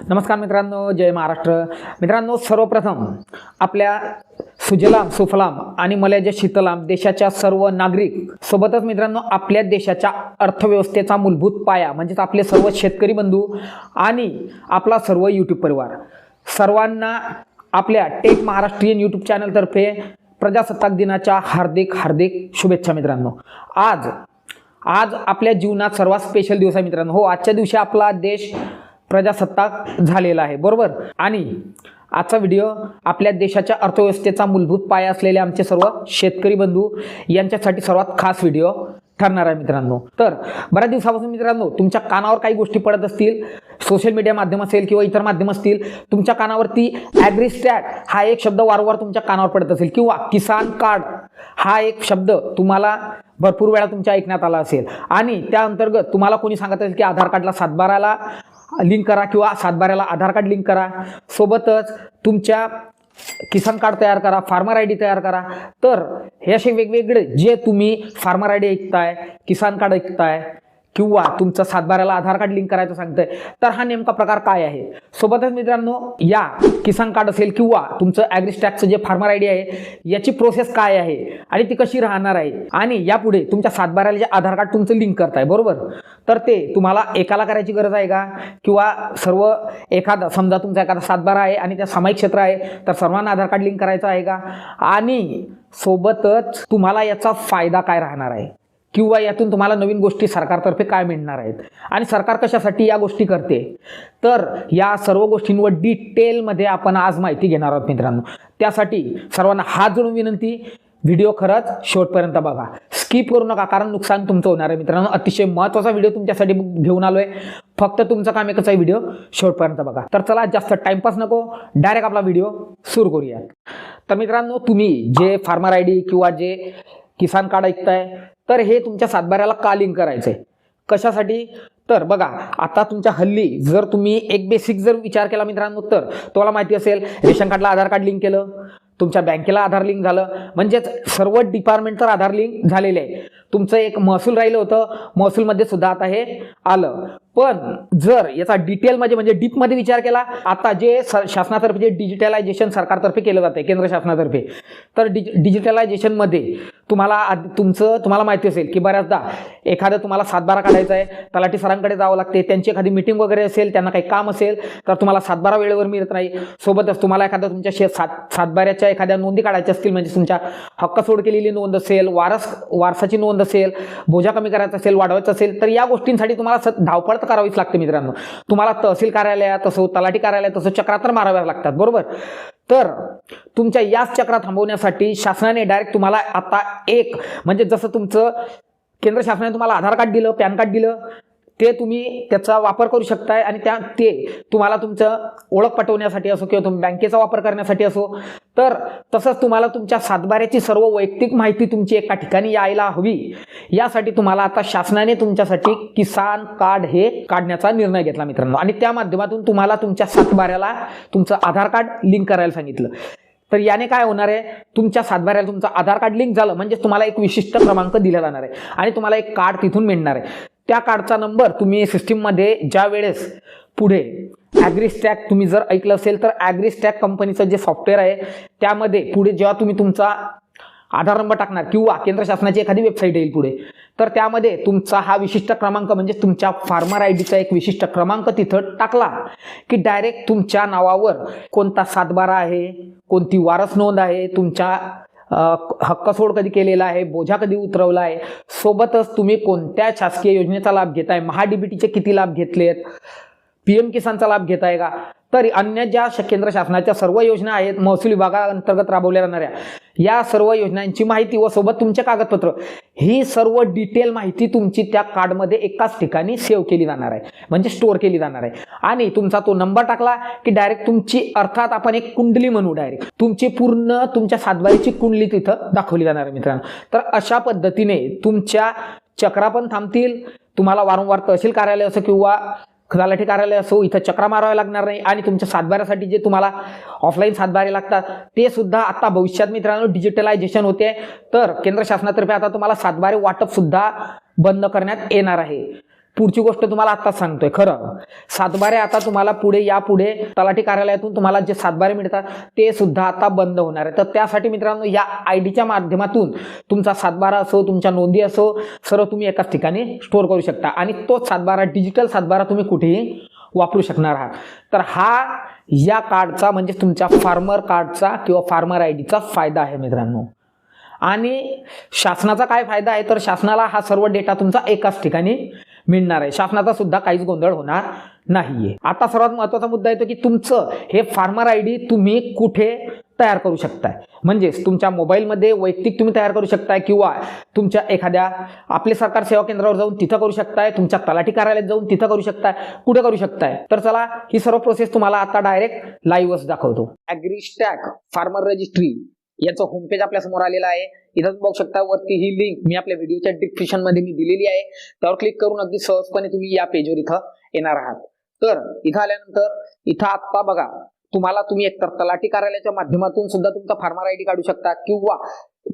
नमस्कार मित्रांनो जय महाराष्ट्र. मित्रांनो सर्वप्रथम आपल्या सुजलाम सुफलाम आणि मलयज शीतलाम देशाच्या सर्व नागरिक सोबतच मित्रांनो आपल्या देशाच्या अर्थव्यवस्थेचा मूलभूत पाया म्हणजेच आपले सर्व शेतकरी बंधू आणि आपला सर्व यूट्यूब परिवार. सर्वांना आपल्या टेक महाराष्ट्रीयन यूट्यूब चॅनलतर्फे प्रजासत्ताक दिनाच्या हार्दिक हार्दिक शुभेच्छा मित्रांनो. आज आज आपल्या जीवनात सर्वात स्पेशल दिवस आहे मित्रांनो. हो आजच्या दिवशी आपला देश प्रजासत्ताक झालेला आहे. बरोबर? आणि आजचा व्हिडिओ आपल्या देशाच्या अर्थव्यवस्थेचा मूलभूत पाया असलेले आमचे सर्व शेतकरी बंधू यांच्यासाठी सर्वात खास व्हिडिओ ठरणार आहे मित्रांनो. तर बऱ्याच दिवसापासून मित्रांनो तुमच्या कानावर काही गोष्टी पडत असतील सोशल मीडिया माध्यम असेल किंवा इतर माध्यम असतील तुमच्या कानावरती ॲग्रिस्टॅट हा एक शब्द वारंवार तुमच्या कानावर पडत असेल किंवा किसान कार्ड हा एक शब्द तुम्हाला भरपूर वेळा तुमच्या ऐकण्यात आला असेल. आणि त्या अंतर्गत तुम्हाला कोणी सांगत असेल की आधार कार्डला सातबाराला लिंक करा किंवा सातबाऱ्याला आधार कार्ड लिंक करा. सोबतच तुमच्या किसान कार्ड तयार करा फार्मर आय डी तयार करा. तर हे असे वेगवेगळे जे तुम्ही फार्मर आय डी ऐकताय किसान कार्ड ऐकताय किंवा तुमचं सातबाऱ्याला आधार कार्ड लिंक करायचं सांगतंय तर हा नेमका प्रकार काय आहे? सोबतच मित्रांनो या किसान कार्ड असेल किंवा तुमचं ॲग्रिस्टॅकचं जे फार्मर आय डी आहे याची प्रोसेस काय आहे आणि ती कशी राहणार आहे? आणि यापुढे तुमच्या सातबाऱ्याला जे आधार कार्ड तुमचं लिंक करताय बरोबर? तर ते तुम्हाला एकाला करायची गरज आहे का? किंवा सर्व एखादा समजा तुमचा एखादा सातबारा आहे आणि त्या सामायिक क्षेत्र आहे तर सर्वांना आधार कार्ड लिंक करायचं आहे का? आणि सोबतच तुम्हाला याचा फायदा काय राहणार आहे? किंवा यातून तुम्हाला नवीन गोष्टी सरकारतर्फे काय मिळणार आहेत? आणि सरकार कशासाठी या गोष्टी करते? तर या सर्व गोष्टींवर डिटेलमध्ये आपण आज माहिती घेणार आहोत मित्रांनो. त्यासाठी सर्वांना हात जोडून विनंती व्हिडिओ खरंच शेवटपर्यंत बघा. स्किप करू नका कारण नुकसान तुमचं होणार आहे मित्रांनो. अतिशय महत्त्वाचा व्हिडिओ तुमच्यासाठी घेऊन आलो आहे फक्त तुमचं काम एकच आहे व्हिडिओ शेवटपर्यंत बघा. तर चला जास्त टाइमपास नको. डायरेक्ट आपला व्हिडिओ सुरू करूया तर मित्रांनो तुम्ही जे फार्मर आय डी किंवा जे किसान कार्ड ऐकताय तर हे तुमच्या सातबाऱ्याला का लिंक करायचं आहे कशासाठी? तर बघा आता तुमच्या हल्ली जर तुम्ही एक बेसिक जर विचार केला मित्रांनो तर तुम्हाला माहिती असेल रेशन कार्डला आधार कार्ड लिंक केलं तुमच्या बँकेला आधार लिंक झालं म्हणजेच सर्व डिपार्टमेंट तर आधार लिंक झालेले आहे. तुमचं एक महसूल राहिलं होतं महसूलमध्ये सुद्धा आता हे आलं. पण जर याचा डिटेलमध्ये म्हणजे डीपमध्ये विचार केला आता जे स शासनातर्फे जे डिजिटलायझेशन सरकारतर्फे केलं जातं केंद्र शासनातर्फे तर डिजि डिजिटलायझेशनमध्ये तुम्हाला आध- तुमचं तुम्हाला माहिती असेल की बऱ्याचदा एखादं तुम्हाला सातबारा काढायचा आहे तलाठी सरांकडे जावं लागते त्यांची एखादी मिटिंग वगैरे असेल त्यांना काही काम असेल तर तुम्हाला सातबारा वेळेवर मिळत नाही. सोबतच तुम्हाला एखादा तुमच्या शे सात सातबाऱ्याच्या एखाद्या नोंदी काढायच्या असतील म्हणजे तुमच्या हक्क सोड केलेली नोंद असेल वारस वारसाची नोंद असेल बोजा कमी करायचा असेल वाढवायचा असेल तर या गोष्टींसाठी तुम्हाला स धावपळ तर करावीच लागते मित्रांनो. तुम्हाला तहसील कार्यालयात तसं तलाठी कार्यालयात तसं चक्रात तर माराव्या लागतात बरोबर? तर तुमच्या याच चक्रा थांबवण्यासाठी शासनाने डायरेक्ट तुम्हाला आता एक म्हणजे जसं तुमचं केंद्र शासनाने तुम्हाला आधार कार्ड दिलं पॅन कार्ड दिलं ते तुम्ही त्याचा वापर करू शकताय आणि त्या ते तुम्हाला तुमचं ओळख पटवण्यासाठी असो किंवा तुम्ही बँकेचा वापर करण्यासाठी असो तर तसंच तुम्हाला तुमच्या सातबाऱ्याची सर्व वैयक्तिक माहिती तुमची एका ठिकाणी यायला हवी. यासाठी तुम्हाला आता शासनाने तुमच्यासाठी किसान कार्ड हे काढण्याचा निर्णय घेतला मित्रांनो. आणि त्या माध्यमातून तुम्हाला तुमच्या सातबाऱ्याला तुमचं आधार कार्ड लिंक करायला सांगितलं. तर याने काय होणार आहे? तुमच्या सातबाऱ्याला तुमचं आधार कार्ड लिंक झालं म्हणजे तुम्हाला एक विशिष्ट क्रमांक दिला जाणार आहे. आणि तुम्हाला एक कार्ड तिथून मिळणार आहे. त्या कार्डचा नंबर तुम्ही सिस्टीममध्ये ज्या वेळेस पुढे ॲग्रीस्टॅक तुम्ही जर ऐकलं असेल तर ॲग्रीस्टॅक कंपनीचं जे सॉफ्टवेअर आहे त्यामध्ये पुढे जेव्हा तुम्ही तुमचा आधार नंबर टाकणार किंवा केंद्र शासनाची एखादी वेबसाईट येईल पुढे तर त्यामध्ये तुमचा हा विशिष्ट क्रमांक म्हणजे तुमच्या फार्मर आय डीचा एक विशिष्ट क्रमांक तिथं टाकला की डायरेक्ट तुमच्या नावावर कोणता सातबारा आहे कोणती वारस नोंद आहे तुमच्या हक्कसोड कधी केलेला आहे बोझा कधी उतरवला आहे सोबतच तुम्ही कोणत्या शासकीय योजनेचा लाभ घेताय महाडीबीटीचे किती लाभ घेतलेत पी एम किसानचा लाभ घेताय का तर अन्य ज्या केंद्र शासनाच्या सर्व योजना आहेत महसूल विभागाअंतर्गत राबवल्या जाणाऱ्या या सर्व योजनांची माहिती व सोबत तुमचे कागदपत्र ही सर्व डिटेल माहिती तुमची त्या कार्डमध्ये एकाच ठिकाणी सेव्ह केली जाणार आहे. म्हणजे स्टोअर केली जाणार आहे. आणि तुमचा तो नंबर टाकला की डायरेक्ट तुमची अर्थात आपण एक कुंडली म्हणू डायरेक्ट. तुमची पूर्ण तुमच्या सातबारीची कुंडली तिथं दाखवली जाणार आहे मित्रांनो. तर अशा पद्धतीने तुमच्या चक्रा पण थांबतील तुम्हाला वारंवार तहसील कार्यालय असो किंवा तलाठी कार्यालय असो इथं चक्रा माराव्या लागणार नाही. आणि तुमच्या सातबाऱ्यासाठी जे तुम्हाला ऑफलाईन सातबारे लागतात ते सुद्धा आता भविष्यात मित्रांनो डिजिटलायझेशन होते. तर केंद्र शासनातर्फे आता तुम्हाला सातबारे वाटप सुद्धा बंद करण्यात येणार आहे. पुढची गोष्ट तुम्हाला आत्ताच सांगतोय खरं. सातबारे आता तुम्हाला पुढे या पुढे तलाठी कार्यालयातून तुम्हाला जे सातबारे मिळतात ते सुद्धा आता बंद होणार आहे. तर त्यासाठी मित्रांनो या आय डीच्या माध्यमातून तुमचा सातबारा असो तुमच्या नोंदी असो सर्व तुम्ही एकाच ठिकाणी स्टोअर करू शकता. आणि तोच सातबारा डिजिटल सातबारा तुम्ही कुठेही वापरू शकणार आहात. तर हा या कार्डचा म्हणजे तुमच्या फार्मर कार्डचा किंवा फार्मर आय डीचा फायदा आहे मित्रांनो. आणि शासनाचा काय फायदा आहे? तर शासनाला हा सर्व डेटा तुमचा एकाच ठिकाणी मिळणार आहे. शासनाचा सुद्धा काहीच गोंधळ होणार नाहीये. आता सर्वात महत्त्वाचा मुद्दा येतो की तुमचं हे फार्मर आय डी तुम्ही कुठे तयार करू शकताय? म्हणजेच तुमच्या मोबाईलमध्ये वैयक्तिक तुम्ही तयार करू शकताय किंवा तुमच्या एखाद्या आपले सरकार सेवा केंद्रावर जाऊन तिथं करू शकताय तुमच्या तलाठी कार्यालयात जाऊन तिथं करू शकताय कुठे करू शकताय? तर चला ही सर्व प्रोसेस तुम्हाला आता डायरेक्ट लाईव्हच दाखवतो. ॲग्रीस्टॅक फार्मर रजिस्ट्री याचं होम पेज आपल्यासमोर आलेलं आहे. इथं तुम्ही बघू शकता वरती ही लिंक मी आपल्या व्हिडिओच्या डिस्क्रिप्शनमध्ये मी दिलेली आहे. त्यावर क्लिक करून अगदी सहजपणे तुम्ही या पेजवर इथं येणार आहात. तर इथं आल्यानंतर इथं आत्ता बघा तुम्हाला तुम्ही एकतर तलाठी कार्यालयाच्या माध्यमातून सुद्धा तुमचा फार्मर आयडी काढू शकता किंवा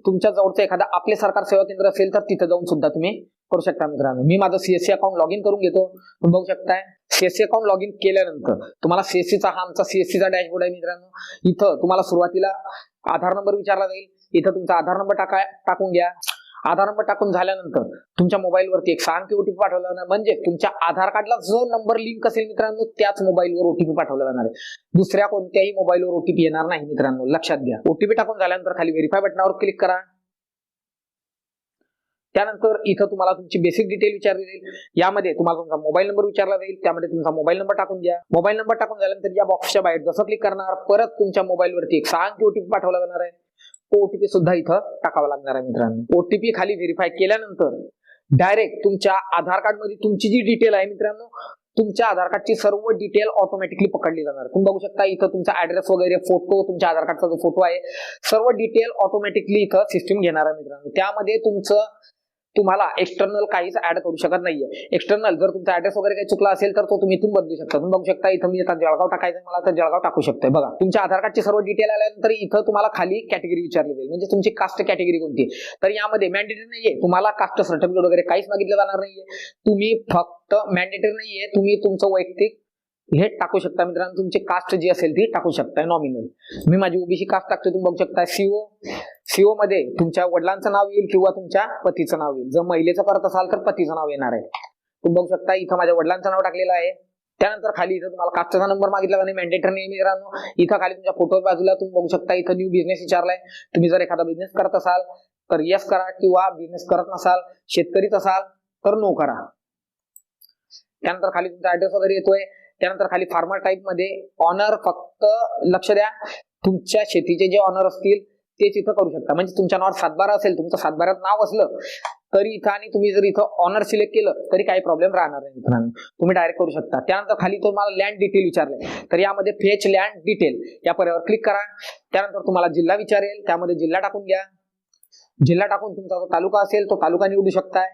तुमच्या जवळचं एखादा आपले सरकार सेवा केंद्र असेल तर तिथं जाऊन सुद्धा तुम्ही करू शकता मित्रांनो. मी माझं सीएससी अकाउंट लॉग इन करून घेतो. तुम्ही बघू शकताय सीएससी अकाउंट लॉग इन केल्यानंतर तुम्हाला सीएससीचा हा आमचा सीएससीचा डॅशबोर्ड आहे मित्रांनो. इथं तुम्हाला सुरुवातीला आधार नंबर विचारला जाईल. इथं तुमचा आधार नंबर टाका टाकून घ्या. आधार नंबर टाकून झाल्यानंतर तुमच्या मोबाईलवरती एक सहा अंकी ओटीपी पाठवला जाणार. म्हणजे तुमच्या आधार कार्डला जो नंबर लिंक असेल मित्रांनो त्याच मोबाईलवर ओटीपी पाठवला जाणार आहे. दुसऱ्या कोणत्याही मोबाईलवर ओटीपी येणार नाही मित्रांनो. लक्षात घ्या. ओटीपी टाकून झाल्यानंतर खाली व्हेरीफाय बटनावर क्लिक करा. त्यानंतर इथं तुम्हाला तुमची बेसिक डिटेल विचारली जाईल. यामध्ये तुम्हाला तुमचा मोबाईल नंबर विचारला जाईल. त्यामध्ये तुमचा मोबाईल नंबर टाकून द्या. मोबाईल नंबर टाकून झाल्यानंतर या बॉक्सच्या बाहेर जसं क्लिक करणार परत तुमच्या मोबाईलवरती एक सहा अंकी ओटीपी पाठवला जाणार आहे. तो ओटीपी सुद्धा इथं टाकावा लागणार आहे मित्रांनो. ओटीपी खाली व्हेरीफाय केल्यानंतर डायरेक्ट तुमच्या आधार कार्डमध्ये तुमची जी डिटेल आहे मित्रांनो तुमच्या आधार कार्डची सर्व डिटेल ऑटोमॅटिकली पकडली जाणार. तुम्ही बघू शकता इथं तुमचा ऍड्रेस वगैरे फोटो तुमच्या आधार कार्डचा जो फोटो आहे सर्व डिटेल ऑटोमॅटिकली इथं सिस्टीम घेणार आहे मित्रांनो. त्यामध्ये तुमचं तुम्हाला एक्सटर्नल काहीच ऍड करू शकत नाहीये. एक्सटर्नल जर तुमचा ऍड्रेस वगैरे काही चुकला असेल तर तो तुम्ही इथून बदलू शकता. तुम्ही बघू शकता इथं मी आता जळगाव टाकायचं मला तर जळगाव टाकू शकतोय. बघा तुमच्या आधार कार्डची सर्व डिटेल आल्यानंतर इथं तुम्हाला खाली कॅटेगरी विचारली जाईल. म्हणजे तुमची कास्ट कॅटेगरी कोणती आहे. तर यामध्ये मॅन्डेटरी नाहीये. तुम्हाला कास्ट सर्टिफिकेट वगैरे काहीच मागितलं जाणार नाहीये. तुम्ही फक्त मॅन्डेटरी नाहीये. तुम्ही तुमचं वैयक्तिक हे टाकू शकता मित्रांनो. तुमची कास्ट जी असेल ती टाकू शकताय नॉमिनल मी माझी ओबीसी कास्ट टाकतो तुम्ही बघू शकता सीओ सीओ मध्ये तुमच्या वडिलांचं नाव येईल किंवा तुमच्या पतीचं नाव येईल. जर महिलेचं करत असाल तर पतीचं नाव येणार आहे. तुम्ही बघू शकता इथं माझ्या वडिलांचं नाव टाकलेलं आहे. त्यानंतर खाली इथं तुम्हाला कास्टचा नंबर मागितला नाही मॅन्डेटरी नेहमी मित्रांनो इथं खाली तुमच्या फोटो बाजूला तुम्ही बघू शकता इथं न्यू बिझनेस विचारलाय. तुम्ही जर एखादा बिझनेस करत असाल तर यस करा किंवा बिझनेस करत नसाल शेतकरीच असाल तर नो करा. त्यानंतर खाली तुमचा ऍड्रेस वगैरे येतोय. त्यानंतर खाली फार्मर टाईपमध्ये ऑनर फक्त लक्ष द्या. तुमच्या शेतीचे जे ऑनर असतील तेच इथं करू शकता. म्हणजे तुमच्या नावावर सातबारा असेल तुमचं सातबारात नाव असलं तरी इथं आणि तुम्ही जर इथं ऑनर सिलेक्ट केलं तरी काही प्रॉब्लेम राहणार नाही मित्रांनो. तुम्ही डायरेक्ट करू शकता. त्यानंतर खाली तुम्हाला लँड डिटेल विचारले. तर यामध्ये फेच लँड डिटेल या पर्यावर क्लिक करा. त्यानंतर तुम्हाला जिल्हा विचारेल. त्यामध्ये जिल्हा टाकून घ्या. जिल्हा टाकून तुमचा जो तालुका असेल तो तालुका निवडू शकताय.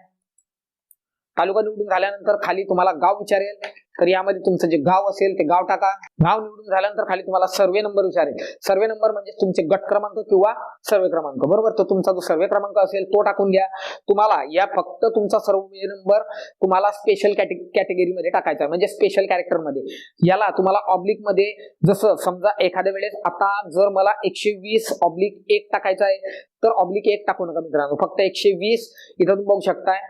तालुका निवडून झाल्यानंतर खाली तुम्हाला गाव विचारेल. तर यामध्ये तुमचं जे गाव असेल ते गाव टाका. गाव निवडून झाल्यानंतर खाली तुम्हाला सर्वे नंबर विचारेल. सर्वे नंबर म्हणजे तुमचे गट क्रमांक किंवा सर्वे क्रमांक. बरोबर? तर तुमचा जो सर्वे क्रमांक असेल तो टाकून द्या. तुम्हाला या फक्त तुमचा सर्वे नंबर तुम्हाला स्पेशल कॅटेगरीमध्ये टाकायचा आहे. म्हणजे स्पेशल कॅरेक्टरमध्ये याला तुम्हाला ऑब्लिकमध्ये जसं समजा एखाद्या वेळेस आता जर मला एकशे वीस ऑब्लिक एक टाकायचा आहे तर ऑब्लिक एक टाकू नका मित्रांनो. फक्त एकशे वीस इथं तुम्ही बघू शकताय.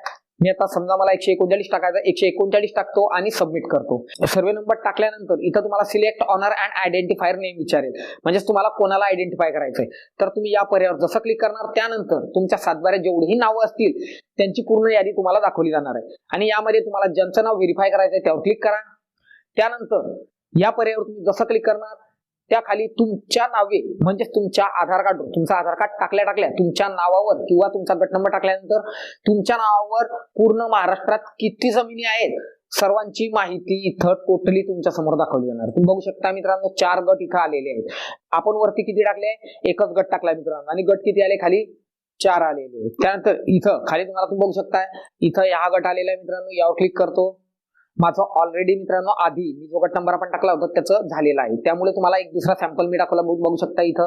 मी आता समजा मला एकशे एकोणचाळीस टाकायचा एकशे एकोणचाळीस टाकतो आणि सबमिट करतो. सर्वे नंबर टाकल्यानंतर इथं तुम्हाला select owner and identifier name विचारेल. म्हणजेच तुम्हाला कोणाला आयडेंटिफाय करायचंय. तर तुम्ही या पर्यायावर जसं क्लिक करणार त्यानंतर तुमच्या सातबाऱ्यात जेवढीही नावं असतील त्यांची पूर्ण यादी तुम्हाला दाखवली जाणार आहे. आणि यामध्ये तुम्हाला ज्यांचं नाव व्हेरीफाय करायचंय त्यावर क्लिक करा. त्यानंतर या पर्यायावर तुम्ही जसं क्लिक करणार त्या खाली तुमच्या नावे म्हणजे तुमच्या आधार कार्ड तुमचा आधार कार्ड टाकल्या टाकल्या तुमच्या नावावर किंवा तुमचा गट नंबर टाकल्यानंतर तुमच्या नावावर पूर्ण महाराष्ट्रात किती जमिनी आहेत? सर्वांची माहिती इथं टोटली तुमच्यासमोर दाखवली जाणार. तुम्ही बघू शकता मित्रांनो चार गट इथं आलेले आहेत. आपण वरती किती टाकले? एकच गट टाकलाय मित्रांनो. आणि गट किती आले? खाली चार आलेले आहेत. त्यानंतर इथं खाली तुम्हाला तुम्ही बघू शकता इथं हा गट आलेला आहे मित्रांनो. यावर क्लिक करतो. माझं ऑलरेडी मित्रांनो आधी मी जो गट नंबर आपण टाकला होता त्याचं झालेलं आहे. त्यामुळे तुम्हाला एक दुसरा सॅम्पल मी टाकला बघू बघू शकता इथं.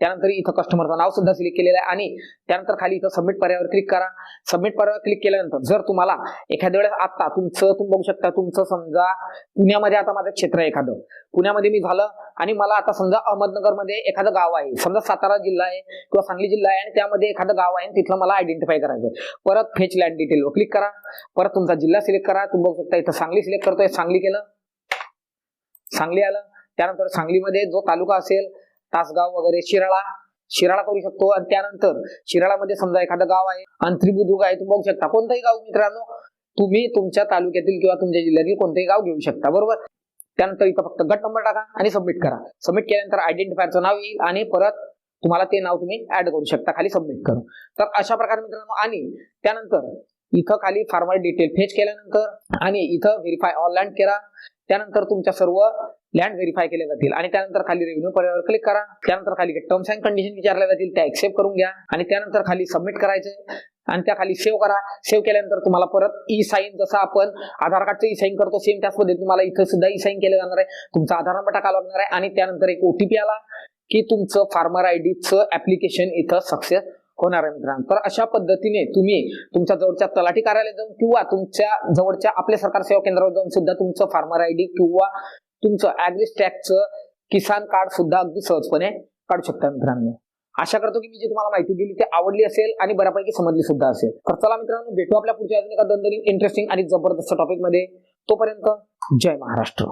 त्यानंतर इथं कस्टमरचं नाव सुद्धा सिलेक्ट केलेलं आहे. आणि त्यानंतर खाली इथं सबमिट पर्यावर क्लिक करा. सबमिट पर्यावर क्लिक केल्यानंतर जर तुम्हाला एखाद्या वेळेस आता तुमचं तुम्ही बघू शकता तुमचं समजा पुण्यामध्ये आता माझं क्षेत्र आहे एखादं. पुण्यामध्ये मी झालं आणि मला आता समजा अहमदनगरमध्ये एखादं गाव आहे समजा सातारा जिल्हा आहे किंवा सांगली जिल्हा आहे आणि त्यामध्ये एखादं गाव आहे तिथलं मला आयडेंटिफाय करायचं आहे परत फेच लँड डिटेलवर क्लिक करा. परत तुमचा जिल्हा सिलेक्ट करा. तुम्ही बघू शकता इथं सांगली सिलेक्ट करतोय. सांगली केलं. सांगली आलं. त्यानंतर सांगलीमध्ये जो तालुका असेल तासगाव वगैरे शिराळा. शिराळा करू शकतो. आणि त्यानंतर शिराळामध्ये समजा एखादं गाव आहे अंतरी आहे तुम्ही बघू शकता. कोणतंही गाव मित्रांनो तुम्ही तुमच्या तालुक्यातील किंवा तुमच्या जिल्ह्यातील कोणतंही गाव घेऊ शकता. बरोबर? त्यानंतर इथं फक्त गट नंबर टाका आणि सबमिट करा. सबमिट केल्यानंतर आयडेंटिफायरचं नाव येईल आणि परत तुम्हाला ते नाव तुम्ही ऍड करू शकता. खाली सबमिट करू. तर अशा प्रकारे मित्रांनो आणि त्यानंतर इथं खाली फार्मर डिटेल फेच केल्यानंतर आणि इथं व्हेरीफाय ऑनलाईन करा त्यानंतर तुमच्या सर्व लँड व्हेरीफाय केले जातील. आणि त्यानंतर खाली रेव्हेन्यू पर्यावर क्लिक करा. त्यानंतर खाली टर्म्स अँड कंडिशन विचारल्या जातील. त्या एक्सेप्ट करून घ्या. आणि त्यानंतर खाली सबमिट करायचे. आणि त्या खाली सेव्ह करा. सेव्ह केल्यानंतर तुम्हाला परत ई साईन जसं आपण आधार कार्डचं ई साईन करतो सेम त्याच पद्धतीने तुम्हाला इथं सुद्धा ई साईन केलं जाणार आहे. तुमचा आधार नंबर टाकावा लागणार आहे. आणि त्यानंतर एक ओटीपी आला की तुमचं फार्मर आयडीचं ऍप्लिकेशन इथं सक्सेस होणार आहे मित्रांनो. तर अशा पद्धतीने तुम्ही तुमच्या जवळच्या तलाठी कार्यालयात जाऊन किंवा तुमच्या जवळच्या आपल्या सरकार सेवा केंद्रावर जाऊन सुद्धा तुमचं फार्मर आयडी किंवा तुमचं ऍग्रिस किसान कार्ड सुद्धा अगदी सहजपणे काढू शकता मित्रांनो. आशा करतो की मी जी तुम्हाला माहिती दिली ती आवडली असेल आणि बऱ्यापैकी समजली सुद्धा असेल. तर चला मित्रांनो भेटू आपल्या पुढच्या अजून एका दणदणीत इंटरेस्टिंग आणि जबरदस्त टॉपिकमध्ये. तोपर्यंत जय महाराष्ट्र.